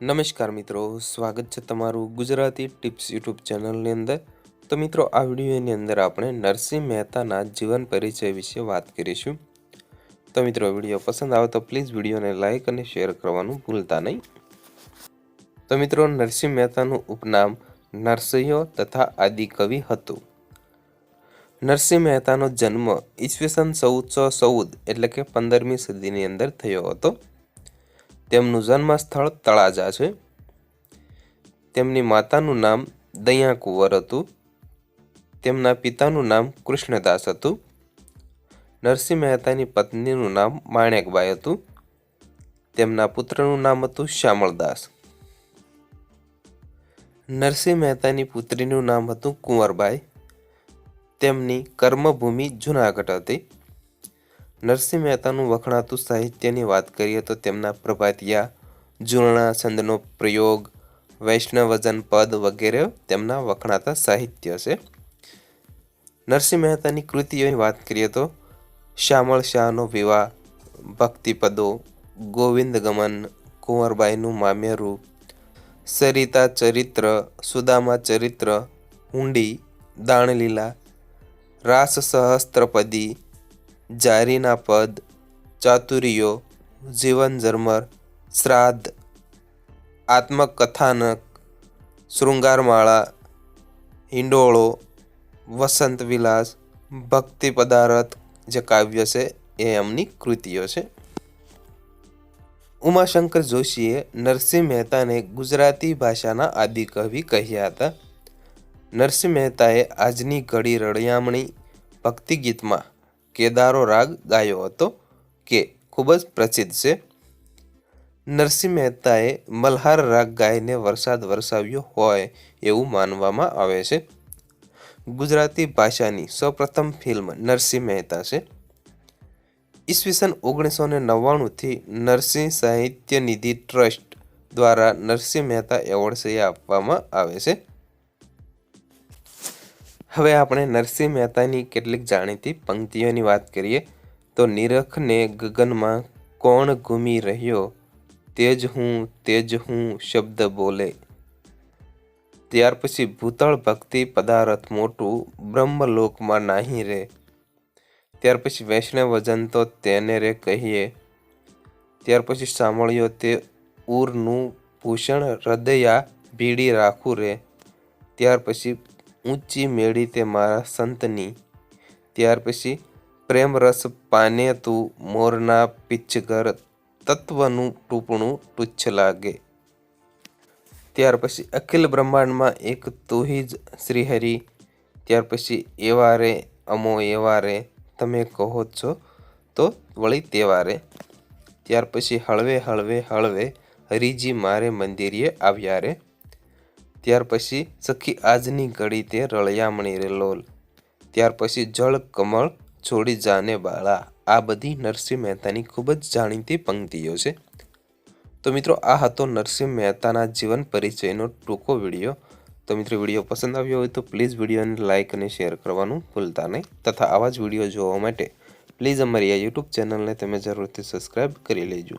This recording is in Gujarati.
નમસ્કાર મિત્રો, સ્વાગત છે તમારું ગુજરાતી ટિપ્સ યુટ્યુબ ચેનલની અંદર. તો મિત્રો, આ વિડીયોની અંદર આપણે નરસિંહ મહેતાના જીવન પરિચય વિશે વાત કરીશું. તો મિત્રો વીડિયો પસંદ આવે તો પ્લીઝ વિડીયોને લાઇક અને શેર કરવાનું ભૂલતા નહીં. તો મિત્રો, નરસિંહ મહેતાનું ઉપનામ નરસિંહો તથા આદિકવિ હતું. નરસિંહ મહેતાનો જન્મ ઈસવીસન ચૌદસો ચૌદ એટલે કે પંદરમી સદીની અંદર થયો હતો. તેમનું જન્મ સ્થળ તળાજા છે. તેમની માતાનું નામ દયા કુંવર હતું. તેમના પિતાનું નામ કૃષ્ણદાસ હતું. નરસિંહ મહેતાની પત્નીનું નામ માણેકબાઈ હતું. તેમના પુત્રનું નામ હતું શ્યામળદાસ. નરસિંહ મહેતાની પુત્રીનું નામ હતું કુંવરબાઈ તેમની કર્મભૂમિ જુનાગઢ હતી. નરસિંહ મહેતાનું વખણાતું સાહિત્યની વાત કરીએ તો તેમના પ્રભાતિયા જૂર્ણા છંદનો પ્રયોગ, વૈષ્ણવજન પદ વગેરે તેમના વખણાતા સાહિત્ય છે. નરસિંહ મહેતાની કૃતિઓની વાત કરીએ તો શ્યામળ શાહનો વિવાહ, ભક્તિપદો, ગોવિંદ ગમન, કુંવરબાઈનું મામ્યરૂપ સરિતા ચરિત્ર, સુદામા ચરિત્ર, હુંડી, દાણલીલા, રાસ સહસ્ત્રપદી જારીના પદ, ચાતુર્યો, જીવન ઝરમર, શ્રાદ્ધ, આત્મકથાનક, શૃંગારમાળા, હિંડોળો, વસંત વિલાસ, ભક્તિ પદાર્થ જે કાવ્ય છે એ એમની કૃતિઓ છે. ઉમાશંકર જોશીએ નરસિંહ મહેતાને ગુજરાતી ભાષાના આદિકવિ કહ્યા હતા. નરસિંહ મહેતાએ આજની ઘડી રળિયામણી ભક્તિ ગીતમાં કેદારો રાગ ગાયો હતો, કે ખૂબ જ પ્રસિદ્ધ છે. નરસિંહ મહેતાએ મલ્હાર રાગ ગાઈને વરસાદ વરસાવ્યો હોય એવું માનવામાં આવે છે. ગુજરાતી ભાષાની સૌપ્રથમ ફિલ્મ નરસિંહ મહેતા છે. ઈસવીસન ઓગણીસો ને નવ્વાણુંથી નરસિંહ સાહિત્ય નિધિ ટ્રસ્ટ દ્વારા નરસિંહ મહેતા એવોર્ડ આપવામાં આવે છે. હવે આપણે નરસિંહ મહેતાની કેટલીક જાણીતી પંક્તિઓની વાત કરીએ, તો નિરખને ગગનમાં કોણ ઘૂમી રહ્યો? તેજ હું તેજ હું શબ્દ બોલે. ત્યાર પછી ભૂતળ ભક્તિ પદાર્થ મોટું બ્રહ્મલોકમાં નાહી રે. ત્યાર પછી વૈષ્ણવજન તો તેને રે કહીએ. ત્યાર પછી સાંભળ્યો તે ઉરનું ભૂષણ હૃદયા ભીડી રાખું રે. ત્યાર પછી ઊંચી મેળી તે મારા સંતની. ત્યાર પછી પ્રેમ રસ પાને તું મોરના પિચ્છઘર તત્વનું ટૂંપણું તુચ્છ લાગે. ત્યાર પછી અખિલ બ્રહ્માંડમાં એક તુહી જ શ્રીહરિ. ત્યાર પછી એવા રે અમો એવા રે તમે કહો છો તો વળી તેવા રે ત્યાર પછી હળવે હળવે હળવે હરિજી મારે મંદિરે આવ્યા રે ત્યાર પછી સખી આજની ઘડી તે રળિયામણી રે લોલ. ત્યાર પછી જળ કમળ છોડી જાને બાળા. આ બધી નરસિંહ મહેતાની ખૂબ જ જાણીતી પંક્તિઓ છે. તો મિત્રો, આ હતો નરસિંહ મહેતાના જીવન પરિચયનો ટૂંકો વીડિયો. તો મિત્રો, વીડિયો પસંદ આવ્યો હોય તો પ્લીઝ વિડીયોને લાઇક અને શેર કરવાનું ભૂલતા નહીં. તથા આવા જ વીડિયો જોવા માટે પ્લીઝ અમારી આ યુટ્યુબ ચેનલને તમે જરૂરથી સબસ્ક્રાઈબ કરી લેજો.